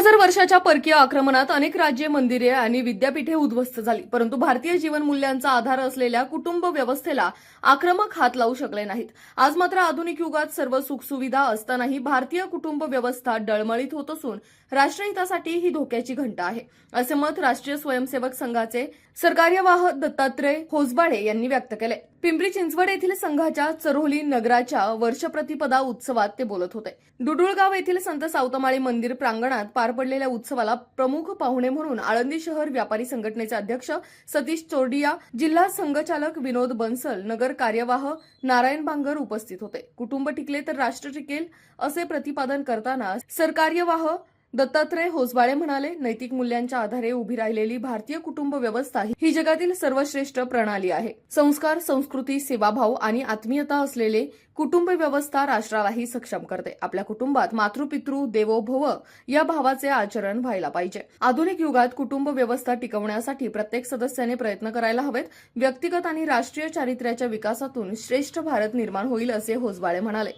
हजार वर्षाच्या परकीय आक्रमणात अनेक राज्ये मंदिरे आणि विद्यापीठे उद्ध्वस्त झाली. परंतु भारतीय जीवनमूल्यांचा आधार असलेल्या कुटुंब व्यवस्थेला आक्रमक हात लावू शकले नाहीत. आज मात्र आधुनिक युगात सर्व सुखसुविधा असतानाही भारतीय कुटुंब व्यवस्था डळमळीत होत असून राष्ट्रहितासाठी ही धोक्याची घंटा आहे. असे मत राष्ट्रीय स्वयंसेवक संघाचे सरकार्यवाह दत्तात्रय होसबाळे यांनी व्यक्त केले. पिंपरी चिंचवड येथील संघाच्या चरोली नगराच्या वर्षप्रतिपदा उत्सवात ते बोलत होते. डुडुळगाव येथील संत सावतमाळी मंदिर प्रांगणात पार पडलेल्या उत्सवाला प्रमुख पाहुणे म्हणून आळंदी शहर व्यापारी संघटनेचे अध्यक्ष सतीश चोरडिया जिल्हा संघचालक विनोद बन्सल नगर कार्यवाह नारायण बांगर उपस्थित होते. कुटुंब टिकले तर राष्ट्र टिकेल असे प्रतिपादन करताना सरकार्यवाह दत्तात्रय होसबाळे म्हणाले नैतिक मूल्यांच्या आधारे उभी राहिलेली भारतीय कुटुंब व्यवस्था ही जगातील सर्वश्रेष्ठ प्रणाली आहे. संस्कार संस्कृती सेवाभाव आणि आत्मीयता असलेले कुटुंब व्यवस्था राष्ट्रालाही सक्षम करते. आपल्या कुटुंबात मातृपितृ देवो भव या भावाचे आचरण व्हायला पाहिजे. आधुनिक युगात कुटुंब व्यवस्था टिकवण्यासाठी प्रत्येक सदस्याने प्रयत्न करायला हवेत. व्यक्तिगत आणि राष्ट्रीय चारित्र्याच्या विकासातून श्रेष्ठ भारत निर्माण होईल असे होसबाळे म्हणाले.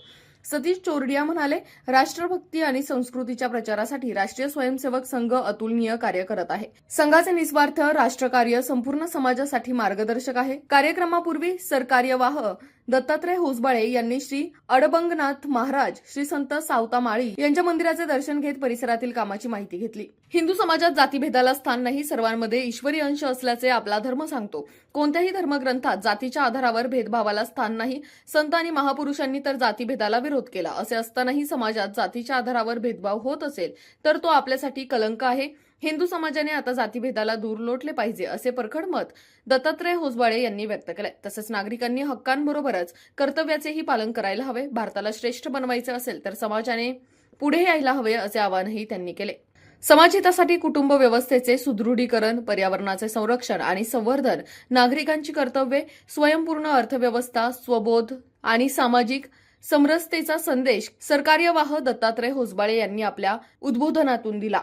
सतीश चोरडिया म्हणाले राष्ट्रभक्ती आणि संस्कृतीच्या प्रचारासाठी राष्ट्रीय स्वयंसेवक संघ अतुलनीय कार्य करत आहे. संघाचे निस्वार्थ राष्ट्रकार्य संपूर्ण समाजासाठी मार्गदर्शक आहे. कार्यक्रमापूर्वी सरकार्यवाह दत्तात्रय होसबाळे यांनी श्री अडबंगनाथ महाराज श्री संत सावतामाळी यांच्या मंदिराचे दर्शन घेत परिसरातील कामाची माहिती घेतली. हिंदू समाजात जातीभेदाला स्थान नाही सर्वांमध्ये ईश्वरी अंश असल्याचे आपला धर्म सांगतो. कोणत्याही धर्मग्रंथात जातीच्या आधारावर भेदभावाला स्थान नाही संत आणि महापुरुषांनी तर जातीभेदाला विरोध केला. असे असतानाही समाजात जातीच्या आधारावर भेदभाव होत असेल तर तो आपल्यासाठी कलंक आहे. हिंदू समाजाने आता जातीभेदाला दूर लोटले पाहिजे असे परखड मत दत्तात्रय होसबाळे यांनी व्यक्त केलंय. तसंच नागरिकांनी हक्कांबरोबरच कर्तव्याचेही पालन करायला हवे. भारताला श्रेष्ठ बनवायचे असेल तर समाजाने पुढे यायला हवे असे आवाहनही त्यांनी केले. समाजहितासाठी कुटुंब व्यवस्थेचे सुदृढीकरण पर्यावरणाचे संरक्षण आणि संवर्धन नागरिकांची कर्तव्ये स्वयंपूर्ण अर्थव्यवस्था स्वबोध आणि सामाजिक समरसतेचा संदेश सरकार्यवाह दत्तात्रय होसबाळे यांनी आपल्या उद्बोधनातून दिला.